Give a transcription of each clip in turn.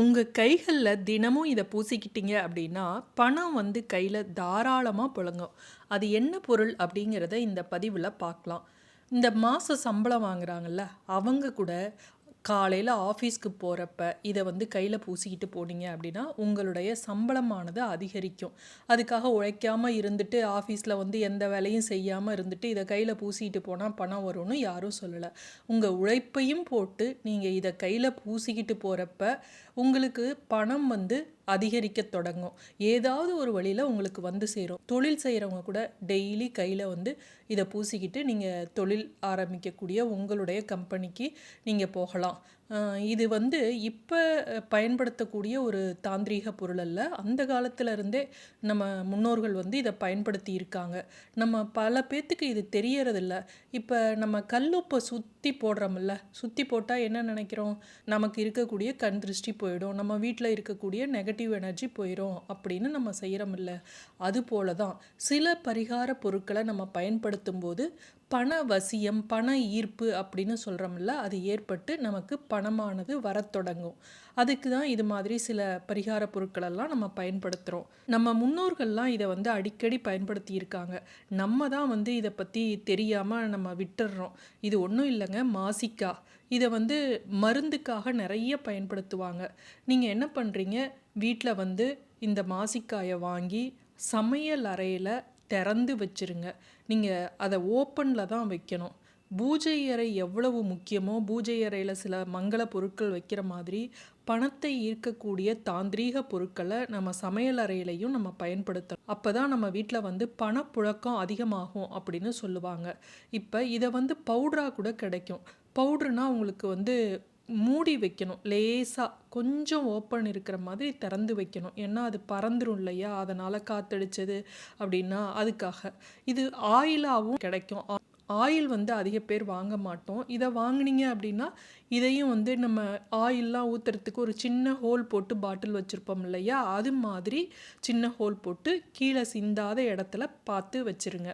உங்கள் கைகளில் தினமும் இதை பூசிக்கிட்டீங்க அப்படின்னா பணம் வந்து கையில் தாராளமாக புழங்கும். அது என்ன பொருள் அப்படிங்கிறத இந்த பதிவில் பார்க்கலாம். இந்த மாத சம்பளம் வாங்குறாங்கல்ல அவங்க கூட காலையில் ஆஃபீஸ்க்கு போகிறப்ப இதை வந்து கையில் பூசிக்கிட்டு போனீங்க அப்படின்னா உங்களுடைய சம்பளமானது அதிகரிக்கும். அதுக்காக உழைக்காமல் இருந்துட்டு ஆஃபீஸில் வந்து எந்த வேலையும் செய்யாமல் இருந்துட்டு இதை கையில் பூசிக்கிட்டு போனால் பணம் வரும்னு யாரும் சொல்லலை. உங்கள் உழைப்பையும் போட்டு நீங்கள் இதை கையில் பூசிக்கிட்டு போகிறப்ப உங்களுக்கு பணம் வந்து அதிகரிக்க தொடங்கும். ஏதாவது ஒரு வழியில் உங்களுக்கு வந்து சேரும். தொழில் செய்கிறவங்க கூட டெய்லி கையில் வந்து இதை பூசிக்கிட்டு நீங்கள் தொழில் ஆரம்பிக்கக்கூடிய உங்களுடைய கம்பெனிக்கு நீங்கள் போகலாம். இது வந்து இப்போ பயன்படுத்தக்கூடிய ஒரு தாந்திரீக பொருள் அல்ல. அந்த காலத்தில் இருந்தே நம்ம முன்னோர்கள் வந்து இதை பயன்படுத்தி இருக்காங்க. நம்ம பல பேர்த்துக்கு இது தெரியறதில்ல. இப்போ நம்ம கல்லுப்பை சுற்றி போடுறோம்ல சுற்றி போட்டால் என்ன நினைக்கிறோம்? நமக்கு இருக்கக்கூடிய கண் திருஷ்டி போயிடும். நம்ம வீட்டில் இருக்கக்கூடிய நெகட்டிவ் எனர்ஜி போயிடும் அப்படின்னு நம்ம செய்கிறோமில்ல அது போல தான் சில பரிகார பொருட்களை நம்ம பயன்படுத்தும் போது பண வசியம் பண ஈர்ப்பு அப்படின்னு சொல்கிறோம்ல அது ஏற்பட்டு நமக்கு ப பணமானது வரத் தொடங்கும். அதுக்கு தான் இது மாதிரி சில பரிகார பொருட்களெல்லாம் நம்ம பயன்படுத்துகிறோம் நம்ம முன்னோர்கள்லாம் இதை வந்து அடிக்கடி பயன்படுத்தி இருக்காங்க நம்ம தான் வந்து இதை பற்றி தெரியாமல் நம்ம விட்டுடுறோம் இது ஒன்றும் இல்லைங்க மாசிக்கா. இதை வந்து மருந்துக்காக நிறைய பயன்படுத்துவாங்க. நீங்கள் என்ன பண்ணுறீங்க வீட்டில் வந்து இந்த மாசிக்காயை வாங்கி சமையல் அறையில் திறந்து வச்சுருங்க. நீங்கள் அதை ஓப்பனில் தான் வைக்கணும். பூஜை அறை எவ்வளவு முக்கியமோ பூஜை அறையில் சில மங்கள பொருட்கள் வைக்கிற மாதிரி பணத்தை ஈர்க்கக்கூடிய தாந்திரீக பொருட்களை நம்ம சமையல் அறையிலையும் நம்ம பயன்படுத்தணும். அப்போ தான் நம்ம வீட்டில் வந்து பணப்புழக்கம் அதிகமாகும் அப்படின்னு சொல்லுவாங்க. இப்போ இதை வந்து பவுடராக கூட கிடைக்கும். பவுட்ருனால் உங்களுக்கு வந்து மூடி வைக்கணும். லேசாக கொஞ்சம் ஓப்பன் இருக்கிற மாதிரி திறந்து வைக்கணும். ஏன்னா அது பறந்துடும் இல்லையா? அதனால் காத்தடிச்சது அப்படின்னா அதுக்காக. இது ஆயிலாகவும் கிடைக்கும். ஆயில் வந்து அதிக பேர் வாங்க மாட்டோம். இதை வாங்கினீங்க அப்படின்னா இதையும் வந்து நம்ம ஆயிலெலாம் ஊற்றுறதுக்கு ஒரு சின்ன ஹோல் போட்டு பாட்டில் வச்சுருப்போம் இல்லையா? அது மாதிரி சின்ன ஹோல் போட்டு கீழே சிந்தாத இடத்துல பார்த்து வச்சுருங்க.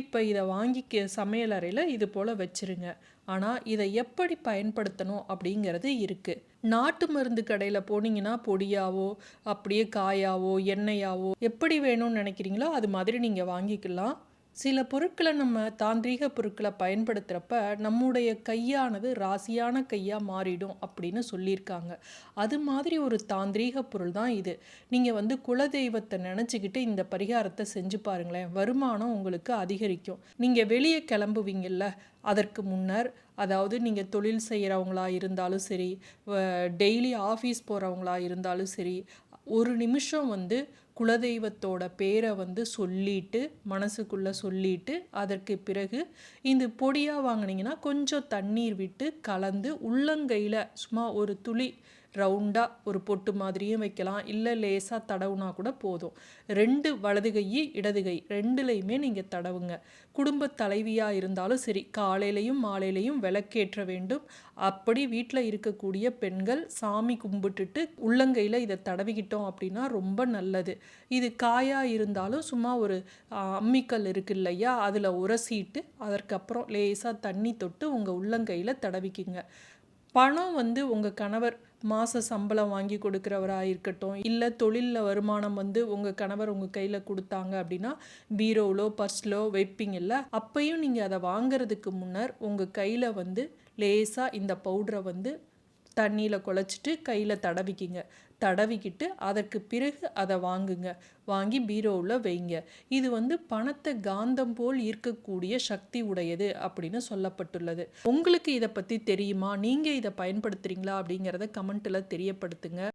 இப்போ இதை வாங்கி சமையல் அறையில் இது போல் வச்சுருங்க. ஆனால் இதை எப்படி பயன்படுத்தணும் அப்படிங்கிறது இருக்குது நாட்டு மருந்து கடையில் போனீங்கன்னா பொடியாவோ அப்படியே காயாவோ எண்ணெயாவோ எப்படி வேணும்னு நினைக்கிறீங்களோ அது மாதிரி நீங்கள் வாங்கிக்கலாம். சில பொருட்களை நம்ம தாந்திரீக பொருட்களை பயன்படுத்துகிறப்ப நம்முடைய கையானது ராசியான கையாக மாறிடும் அப்படின்னு சொல்லியிருக்காங்க. அது மாதிரி ஒரு தாந்திரீக பொருள் தான் இது. நீங்கள் வந்து குலதெய்வத்தை நினச்சிக்கிட்டு இந்த பரிகாரத்தை செஞ்சு பாருங்களேன். வருமானம் உங்களுக்கு அதிகரிக்கும். நீங்கள் வெளியே கிளம்புவீங்கள்ல அதற்கு முன்னர் அதாவது நீங்கள் தொழில் செய்கிறவங்களா இருந்தாலும் சரி டெய்லி ஆஃபீஸ் போகிறவங்களா இருந்தாலும் சரி ஒரு நிமிஷம் வந்து குலதெய்வத்தோட பேரை வந்து சொல்லிட்டு மனசுக்குள்ளே சொல்லிட்டு அதற்கு பிறகு இந்த பொடியாக வாங்கினீங்கன்னா கொஞ்சம் தண்ணீர் விட்டு கலந்து உள்ளங்கையில் சும்மா ஒரு துளி ரவுண்டாக ஒரு பொட்டு மாதிரியும் வைக்கலாம். இல்லை லேசாக தடவுனா கூட போதும். ரெண்டு வலது கை இடது கை ரெண்டுலேயுமே நீங்கள் தடவுங்க. குடும்ப தலைவியாக இருந்தாலும் சரி காலையிலையும் மாலையிலையும் விளக்கேற்ற வேண்டும். அப்படி வீட்டில் இருக்கக்கூடிய பெண்கள் சாமி கும்பிட்டுட்டு உள்ளங்கையில் இதை தடவிக்கிட்டோம் அப்படின்னா ரொம்ப நல்லது. இது காயாக இருந்தாலும் சும்மா ஒரு அம்மிக்கல் இருக்கு இல்லையா? அதில் உரசிட்டு அதற்கப்புறம் லேசாக தண்ணி தொட்டு உங்கள் உள்ளங்கையில் தடவிக்குங்க. பணம் வந்து உங்கள் கணவர் மாத சம்பளம் வாங்கி கொடுக்குறவராக இருக்கட்டும் இல்லை தொழிலில் வருமானம் வந்து உங்கள் கணவர் உங்கள் கையில் கொடுத்தாங்க அப்படின்னா பீரோவிலோ பர்ஸ்லோ வைப்பீங்கல்ல அப்பையும் நீங்கள் அதை வாங்கிறதுக்கு முன்னர் உங்கள் கையில் வந்து லேசாக இந்த பவுடரை வந்து தண்ணியில் குழச்சிட்டு கையில் தடவிக்கிங்க. தடவிக்கிட்டு அதற்கு பிறகு அதை வாங்குங்க. வாங்கி பீரோவில் வைங்க. இது வந்து பணத்தை காந்தம் போல் ஈர்க்கக்கூடிய சக்தி உடையது அப்படின்னு சொல்லப்பட்டுள்ளது. உங்களுக்கு இதை பற்றி தெரியுமா? நீங்கள் இதை பயன்படுத்துகிறீங்களா அப்படிங்கிறத கமெண்ட்டில் தெரியப்படுத்துங்க.